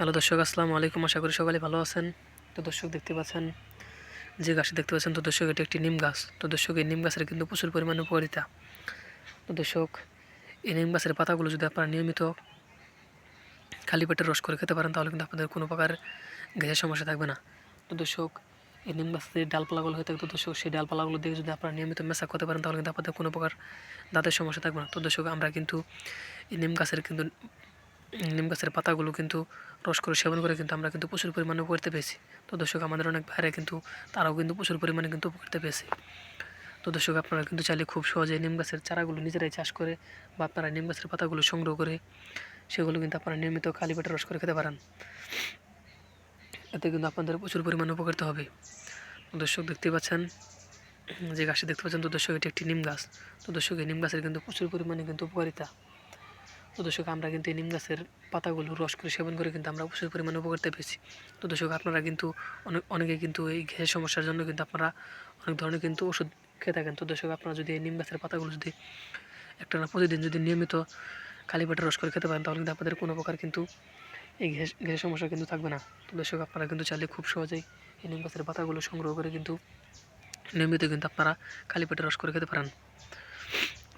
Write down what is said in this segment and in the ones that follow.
Hello দর্শক, আসসালামু আলাইকুম। আশা করি সকালে ভালো আছেন। তো দর্শক, দেখতে পাচ্ছেন যে গাছটি দেখতে পাচ্ছেন, তো দর্শক, এটি একটি নিম গাছ। তো দর্শক, এই নিম গাছের কিন্তু প্রচুর পরিমাণে উপকারিতা। তো দর্শক, এই নিম গাছের পাতাগুলো যদি আপনারা নিয়মিত খালি পেটে রস করে খেতে পারেন, তাহলে কিন্তু আপনাদের কোনো প্রকার গ্যাসের সমস্যা থাকবে না। তো দর্শক, এই নিম গাছের ডালপালাগুলো হয়ে থাকে, তো দর্শক, সেই ডালপালাগুলো দিয়ে যদি আপনারা নিয়মিত মেশা করতে পারেন, তাহলে কিন্তু আপনাদের কোনো প্রকার দাঁতের সমস্যা থাকবে না। তো দর্শক, আমরা কিন্তু এই নিম গাছের কিন্তু নিম গাছের পাতাগুলো কিন্তু রস করে সেবন করে কিন্তু আমরা কিন্তু প্রচুর পরিমাণে উপকারিতা পেয়েছি তো দর্শক, আমাদের অনেক ভাইরা কিন্তু, তারাও কিন্তু প্রচুর পরিমাণে কিন্তু উপকারিতা পেয়েছে তো দর্শক, আপনারা কিন্তু চাইলে খুব সহজে নিম গাছের চারাগুলো নিজেরাই চাষ করে বা আপনারা নিম গাছের পাতাগুলো সংগ্রহ করে সেগুলো কিন্তু আপনারা নিয়মিত খালি পেটে রস করে খেতে পারেন। এতে কিন্তু আপনাদের প্রচুর পরিমাণে উপকারিতা হবে। দর্শক দেখতে পাচ্ছেন, যে গাছটি দেখতে পাচ্ছেন, তো দর্শক, এটি একটি নিম গাছ। তো দর্শক, এই নিম গাছের কিন্তু প্রচুর পরিমাণে কিন্তু উপকারিতা। তো দর্শক, আমরা কিন্তু এই নিম গাছের পাতাগুলো রস করে সেবন করে কিন্তু আমরা প্রচুর পরিমাণে উপকারিতা পেয়েছি। তো দর্শক, আপনারা কিন্তু অনেক, অনেকে কিন্তু এই গ্যাসের সমস্যার জন্য কিন্তু আপনারা অনেক ধরনের কিন্তু ওষুধ খেয়ে থাকেন। তো দর্শক, আপনারা যদি এই নিম গাছের পাতাগুলো যদি একটা না প্রতিদিন যদি নিয়মিত খালি রস করে খেতে পারেন, তাহলে কিন্তু আপনাদের কোনো প্রকার কিন্তু এই গ্যাস গ্যাসের সমস্যা কিন্তু থাকবে না। তো দর্শক, আপনারা কিন্তু চাইলে খুব সহজেই এই নিম গাছের পাতাগুলো সংগ্রহ করে কিন্তু নিয়মিত কিন্তু আপনারা খালি পেটে রস করে খেতে পারেন।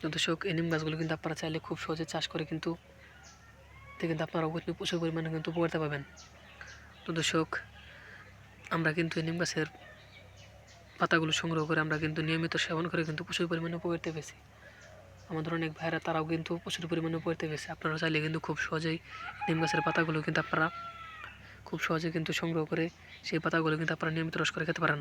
তো দর্শক, এই নিম গাছগুলো কিন্তু আপনারা চাইলে খুব সহজে চাষ করে কিন্তু এতে কিন্তু আপনারা অবশ্যই প্রচুর পরিমাণে কিন্তু উপকারিতা পাবেন। তো দর্শক, আমরা কিন্তু এই নিম গাছের পাতাগুলো সংগ্রহ করে আমরা কিন্তু নিয়মিত সেবন করে কিন্তু প্রচুর পরিমাণে উপকারিতা পেয়েছি। আমাদের অনেক ভাইরা তারাও কিন্তু প্রচুর পরিমাণে উপকারিতা পেয়েছে। আপনারা চাইলে কিন্তু খুব সহজেই নিম গাছের পাতাগুলো কিন্তু আপনারা খুব সহজে কিন্তু সংগ্রহ করে সেই পাতাগুলো কিন্তু আপনারা নিয়মিত রস করে খেতে পারেন।